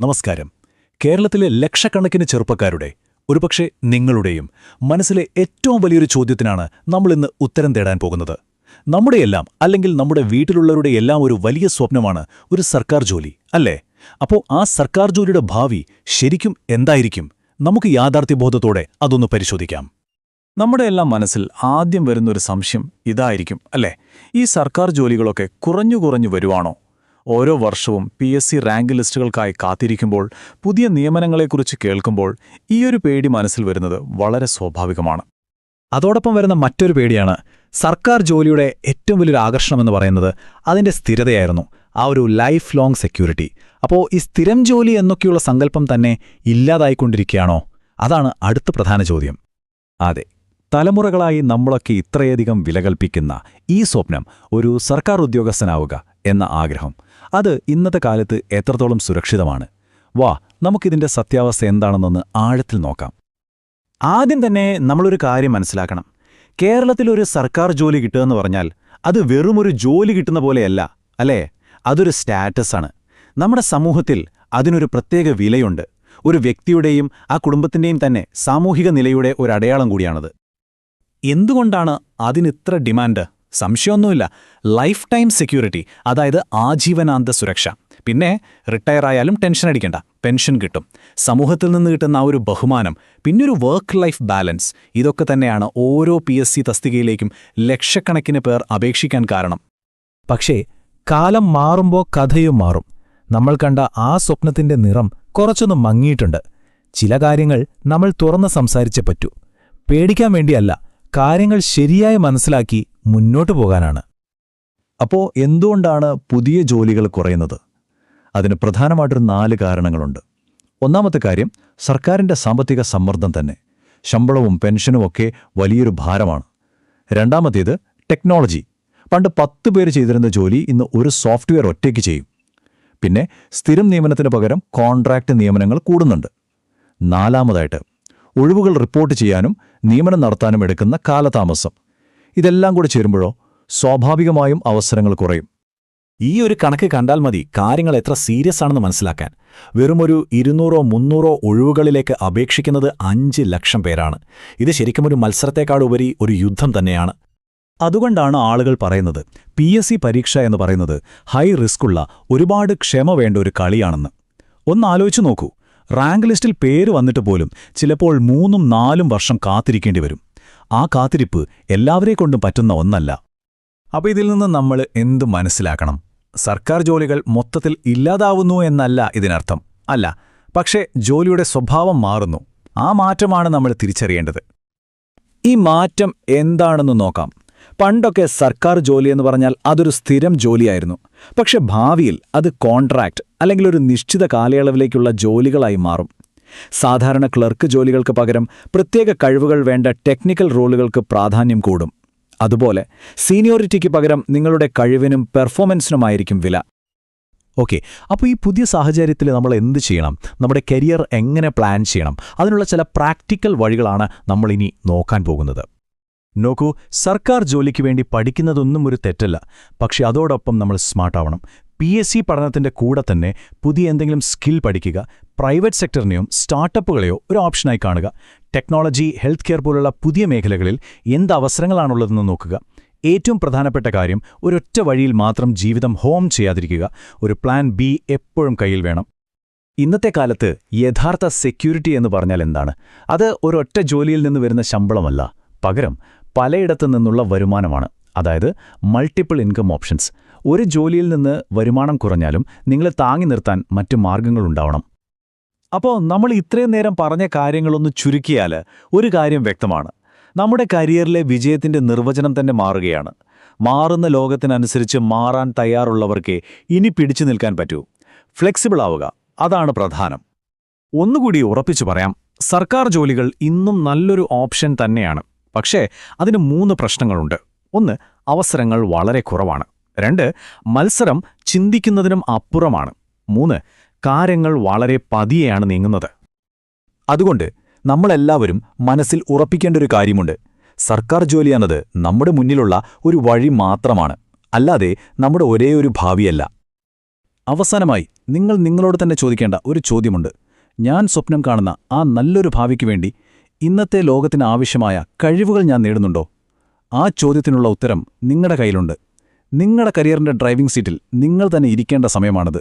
നമസ്കാരം. കേരളത്തിലെ ലക്ഷക്കണക്കിന് ചെറുപ്പക്കാരുടെ ഒരുപക്ഷെ നിങ്ങളുടെയും മനസ്സിലെ ഏറ്റവും വലിയൊരു ചോദ്യത്തിനാണ് നമ്മളിന്ന് ഉത്തരം തേടാൻ പോകുന്നത്. നമ്മുടെയെല്ലാം അല്ലെങ്കിൽ നമ്മുടെ വീട്ടിലുള്ളവരുടെ എല്ലാം ഒരു വലിയ സ്വപ്നമാണ് ഒരു സർക്കാർ ജോലി അല്ലേ? അപ്പോൾ ആ സർക്കാർ ജോലിയുടെ ഭാവി ശരിക്കും എന്തായിരിക്കും? നമുക്ക് യാഥാർത്ഥ്യബോധത്തോടെ അതൊന്ന് പരിശോധിക്കാം. നമ്മുടെയെല്ലാം മനസ്സിൽ ആദ്യം വരുന്നൊരു സംശയം ഇതായിരിക്കും അല്ലേ? ഈ സർക്കാർ ജോലികളൊക്കെ കുറഞ്ഞു കുറഞ്ഞു വരുവാണോ? ഓരോ വർഷവും പി എസ് സി റാങ്ക് ലിസ്റ്റുകൾക്കായി കാത്തിരിക്കുമ്പോൾ പുതിയ നിയമനങ്ങളെക്കുറിച്ച് കേൾക്കുമ്പോൾ ഈയൊരു പേടി മനസ്സിൽ വരുന്നത് വളരെ സ്വാഭാവികമാണ്. അതോടൊപ്പം വരുന്ന മറ്റൊരു പേടിയാണ് സർക്കാർ ജോലിയുടെ ഏറ്റവും വലിയൊരു ആകർഷണമെന്ന് പറയുന്നത് അതിന്റെ സ്ഥിരതയായിരുന്നു ആ ഒരു ലൈഫ് ലോങ് സെക്യൂരിറ്റി അപ്പോൾ ഈ സ്ഥിരം ജോലി എന്നൊക്കെയുള്ള സങ്കല്പം തന്നെ ഇല്ലാതായിക്കൊണ്ടിരിക്കുകയാണോ? അതാണ് അടുത്ത പ്രധാന ചോദ്യം. അതെ തലമുറകളായി നമ്മളൊക്കെ ഇത്രയധികം വിലകൽപ്പിക്കുന്ന ഈ സ്വപ്നം ഒരു സർക്കാർ ഉദ്യോഗസ്ഥനാവുക എന്ന ആഗ്രഹം. അത് ഇന്നത്തെ കാലത്ത് എത്രത്തോളം സുരക്ഷിതമാണ്? വാ നമുക്കിതിന്റെ സത്യാവസ്ഥ എന്താണെന്നൊന്ന് ആഴത്തിൽ നോക്കാം. ആദ്യം തന്നെ നമ്മളൊരു കാര്യം മനസ്സിലാക്കണം. കേരളത്തിലൊരു സർക്കാർ ജോലി കിട്ടുകയെന്ന് പറഞ്ഞാൽ അത് വെറുമൊരു ജോലി കിട്ടുന്ന പോലെയല്ല അല്ലേ? അതൊരു സ്റ്റാറ്റസാണ്. നമ്മുടെ സമൂഹത്തിൽ അതിനൊരു പ്രത്യേക വിലയുണ്ട്. ഒരു വ്യക്തിയുടെയും ആ കുടുംബത്തിന്റെയും തന്നെ സാമൂഹിക നിലയുടെ ഒരു അടയാളം കൂടിയാണത്. എന്തുകൊണ്ടാണ് അതിനിത്ര ഡിമാൻഡ്? സംശയമൊന്നുമില്ല. ലൈഫ് ടൈം സെക്യൂരിറ്റി അതായത് ആജീവനാന്ത സുരക്ഷ. പിന്നെ റിട്ടയർ ആയാലും ടെൻഷൻ അടിക്കണ്ട. പെൻഷൻ കിട്ടും. സമൂഹത്തിൽ നിന്ന് കിട്ടുന്ന ആ ഒരു ബഹുമാനം പിന്നൊരു വർക്ക് ലൈഫ് ബാലൻസ് ഇതൊക്കെ തന്നെയാണ് ഓരോ പി എസ് സി തസ്തികയിലേക്കും ലക്ഷക്കണക്കിന് പേർ അപേക്ഷിക്കാൻ കാരണം. പക്ഷേ കാലം മാറുമ്പോൾ കഥയും മാറും. നമ്മൾ കണ്ട ആ സ്വപ്നത്തിന്റെ നിറം കുറച്ചൊന്ന് മങ്ങിയിട്ടുണ്ട്. ചില കാര്യങ്ങൾ നമ്മൾ തുറന്ന് സംസാരിച്ചേ പറ്റൂ. പേടിക്കാൻ വേണ്ടിയല്ല കാര്യങ്ങൾ ശരിയായി മനസ്സിലാക്കി മുന്നോട്ടു പോകാനാണ്. അപ്പോൾ എന്തുകൊണ്ടാണ് പുതിയ ജോലികൾ കുറയുന്നത്? അതിന് പ്രധാനമായിട്ടൊരു നാല് കാരണങ്ങളുണ്ട്. ഒന്നാമത്തെ കാര്യം സർക്കാരിന്റെ സാമ്പത്തിക സമ്മർദ്ദം തന്നെ. ശമ്പളവും പെൻഷനും ഒക്കെ വലിയൊരു ഭാരമാണ്. രണ്ടാമത്തേത് ടെക്നോളജി. പണ്ട് പത്ത് പേര് ചെയ്തിരുന്ന ജോലി ഇന്ന് ഒരു സോഫ്റ്റ്വെയർ ഒറ്റയ്ക്ക് ചെയ്യും. പിന്നെ സ്ഥിരം നിയമനത്തിന് പകരം കോൺട്രാക്ട് നിയമനങ്ങൾ കൂടുന്നുണ്ട്. നാലാമതായിട്ട് ഒഴിവുകൾ റിപ്പോർട്ട് ചെയ്യാനും നിയമനം നടത്താനും എടുക്കുന്ന കാലതാമസം. ഇതെല്ലാം കൂടെ ചേരുമ്പോഴോ സ്വാഭാവികമായും അവസരങ്ങൾ കുറയും. ഈ ഒരു കണക്ക് കണ്ടാൽ മതി കാര്യങ്ങൾ എത്ര സീരിയസ് ആണെന്ന് മനസ്സിലാക്കാൻ. വെറുമൊരു ഇരുന്നൂറോ മുന്നൂറോ ഒഴിവുകളിലേക്ക് അപേക്ഷിക്കുന്നത് അഞ്ച് ലക്ഷം പേരാണ്. ഇത് ശരിക്കും ഒരു മത്സരത്തെക്കാളുപരി ഒരു യുദ്ധം തന്നെയാണ്. അതുകൊണ്ടാണ് ആളുകൾ പറയുന്നത് പി എസ് സി പരീക്ഷ എന്ന് പറയുന്നത് ഹൈ റിസ്ക്കുള്ള ഒരുപാട് ക്ഷമ വേണ്ട ഒരു കളിയാണെന്ന്. ഒന്നാലോചിച്ചു നോക്കൂ റാങ്ക് ലിസ്റ്റിൽ പേര് വന്നിട്ട് പോലും ചിലപ്പോൾ മൂന്നും നാലും വർഷം കാത്തിരിക്കേണ്ടി വരും. ആ കാത്തിരിപ്പ് എല്ലാവരെക്കൊണ്ടും പറ്റുന്ന ഒന്നല്ല. അപ്പോൾ ഇതിൽ നിന്ന് നമ്മൾ എന്തു മനസ്സിലാക്കണം? സർക്കാർ ജോലികൾ മൊത്തത്തിൽ ഇല്ലാതാവുന്നു എന്നല്ല ഇതിനർത്ഥം. അല്ല പക്ഷേ ജോലിയുടെ സ്വഭാവം മാറുന്നു. ആ മാറ്റമാണ് നമ്മൾ തിരിച്ചറിയേണ്ടത്. ഈ മാറ്റം എന്താണെന്ന് നോക്കാം. പണ്ടൊക്കെ സർക്കാർ ജോലി എന്ന് പറഞ്ഞാൽ അതൊരു സ്ഥിരം ജോലിയായിരുന്നു. പക്ഷെ ഭാവിയിൽ അത് കോൺട്രാക്ട് അല്ലെങ്കിൽ ഒരു നിശ്ചിത കാലയളവിലേക്കുള്ള ജോലികളായി മാറും. സാധാരണ ക്ലർക്ക് ജോലികൾക്ക് പകരം പ്രത്യേക കഴിവുകൾ വേണ്ട ടെക്നിക്കൽ റോളുകൾക്ക് പ്രാധാന്യം കൂടും. അതുപോലെ സീനിയോറിറ്റിക്ക് പകരം നിങ്ങളുടെ കഴിവിനും പെർഫോമൻസിനുമായിരിക്കും വില. ഓക്കെ അപ്പോൾ ഈ പുതിയ സാഹചര്യത്തിൽ നമ്മൾ എന്ത് ചെയ്യണം? നമ്മുടെ കരിയർ എങ്ങനെ പ്ലാൻ ചെയ്യണം? അതിനുള്ള ചില പ്രാക്ടിക്കൽ വഴികളാണ് നമ്മളിനി നോക്കാൻ പോകുന്നത്. നോക്കൂ സർക്കാർ ജോലിക്ക് വേണ്ടി പഠിക്കുന്നതൊന്നും ഒരു തെറ്റല്ല. പക്ഷെ അതോടൊപ്പം നമ്മൾ സ്മാർട്ടാവണം. പി എസ് സി പഠനത്തിന്റെ കൂടെ തന്നെ പുതിയ എന്തെങ്കിലും സ്കിൽ പഠിക്കുക പ്രൈവറ്റ് സെക്ടറിനെയും സ്റ്റാർട്ടപ്പുകളെയോ ഒരു ഓപ്ഷനായി കാണുക. ടെക്നോളജി ഹെൽത്ത് കെയർ പോലുള്ള പുതിയ മേഖലകളിൽ എന്ത് അവസരങ്ങളാണുള്ളതെന്ന് നോക്കുക. ഏറ്റവും പ്രധാനപ്പെട്ട കാര്യം ഒരൊറ്റ വഴിയിൽ മാത്രം ജീവിതം ഹോം ചെയ്യാതിരിക്കുക. ഒരു പ്ലാൻ ബി എപ്പോഴും കയ്യിൽ വേണം. ഇന്നത്തെ കാലത്ത് യഥാർത്ഥ സെക്യൂരിറ്റി എന്ന് പറഞ്ഞാൽ എന്താണ്? അത് ഒരൊറ്റ ജോലിയിൽ നിന്ന് വരുന്ന ശമ്പളമല്ല. പകരം പലയിടത്തു നിന്നുള്ള വരുമാനമാണ്. അതായത് മൾട്ടിപ്പിൾ ഇൻകം ഓപ്ഷൻസ് ഒരു ജോലിയിൽ നിന്ന് വരുമാനം കുറഞ്ഞാലും നിങ്ങളെ താങ്ങി നിർത്താൻ മറ്റു മാർഗങ്ങളുണ്ടാവണം അപ്പോൾ നമ്മൾ ഇത്രയും നേരം പറഞ്ഞ കാര്യങ്ങളൊന്ന് ചുരുക്കിയാൽ ഒരു കാര്യം വ്യക്തമാണ്. നമ്മുടെ കരിയറിലെ വിജയത്തിന്റെ നിർവചനം തന്നെ മാറുകയാണ്. മാറുന്ന ലോകത്തിനനുസരിച്ച് മാറാൻ തയ്യാറുള്ളവർക്ക് ഇനി പിടിച്ചു നിൽക്കാൻ പറ്റൂ. ഫ്ലെക്സിബിൾ ആവുക അതാണ് പ്രധാനം. ഒന്നുകൂടി ഉറപ്പിച്ചു പറയാം സർക്കാർ ജോലികൾ ഇന്നും നല്ലൊരു ഓപ്ഷൻ തന്നെയാണ്. പക്ഷേ അതിന് മൂന്ന് പ്രശ്നങ്ങളുണ്ട്. ഒന്ന് അവസരങ്ങൾ വളരെ കുറവാണ്. രണ്ട് മത്സരം ചിന്തിക്കുന്നതിനും അപ്പുറമാണ്. മൂന്ന് കാര്യങ്ങൾ വളരെ പതിയെയാണ് നീങ്ങുന്നത്. അതുകൊണ്ട് നമ്മളെല്ലാവരും മനസ്സിൽ ഉറപ്പിക്കേണ്ട ഒരു കാര്യമുണ്ട്. സർക്കാർ ജോലി എന്നത് നമ്മുടെ മുന്നിലുള്ള ഒരു വഴി മാത്രമാണ്. അല്ലാതെ നമ്മുടെ ഒരേയൊരു ഒരു ഭാവിയല്ല. അവസാനമായി നിങ്ങൾ നിങ്ങളോട് തന്നെ ചോദിക്കേണ്ട ഒരു ചോദ്യമുണ്ട്. ഞാൻ സ്വപ്നം കാണുന്ന ആ നല്ലൊരു ഭാവിക്ക് വേണ്ടി ഇന്നത്തെ ലോകത്തിന് ആവശ്യമായ കഴിവുകൾ ഞാൻ നേടുന്നുണ്ടോ? ആ ചോദ്യത്തിനുള്ള ഉത്തരം നിങ്ങളുടെ കയ്യിലുണ്ട്. നിങ്ങളുടെ കരിയറിന്റെ ഡ്രൈവിംഗ് സീറ്റിൽ നിങ്ങൾ തന്നെ ഇരിക്കേണ്ട സമയമാണത്.